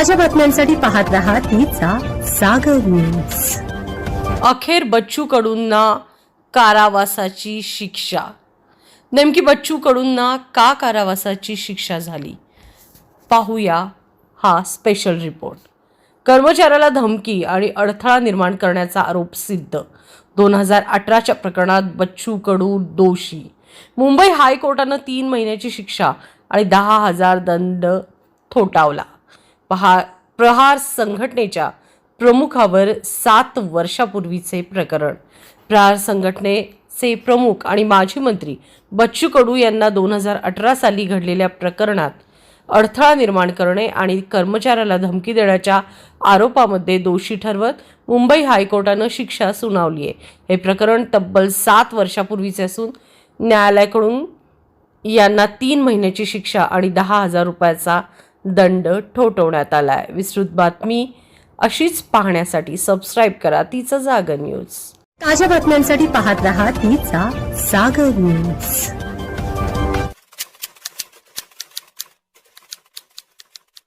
ताज्या बातम्यांसाठी पाहत रहा तिचा सागर न्यूज अखेर बच्चू कडूंना कारावासाची शिक्षा. नेमकी बच्चू कडूंना का कारावासाची शिक्षा झाली? पाहूया हा स्पेशल रिपोर्ट कर्मचाऱ्याला धमकी आणि अडथळा निर्माण करण्याचा आरोप सिद्ध. दोन हजार अठराच्या प्रकरणात बच्चू कडू दोषी. मुंबई हायकोर्टानं तीन महिन्याची शिक्षा आणि दहा हजार दंड थोटावला पहा प्रहार संघटनेच्या प्रमुखावर सात वर्षापूर्वीचे प्रकरण. प्रहार संघटनेचे प्रमुख आणि माजी मंत्री बच्चू कडू यांना दोन हजार अठरा साली घडलेल्या प्रकरणात अडथळा निर्माण करणे आणि कर्मचाऱ्याला धमकी देण्याच्या आरोपामध्ये दोषी ठरवत मुंबई हायकोर्टानं शिक्षा सुनावली आहे. हे प्रकरण तब्बल सात वर्षापूर्वीचे असून न्यायालयाकडून यांना तीन महिन्याची शिक्षा आणि दहा हजार रुपयाचा दंड ठोठवण्यात आला आहे विस्तृत बातमी अशीच पाहण्यासाठी सबस्क्राईब करा. तिचं जागर न्यूज ताज्या बातम्यांसाठी पाहत राहा. तिचा सागर न्यूज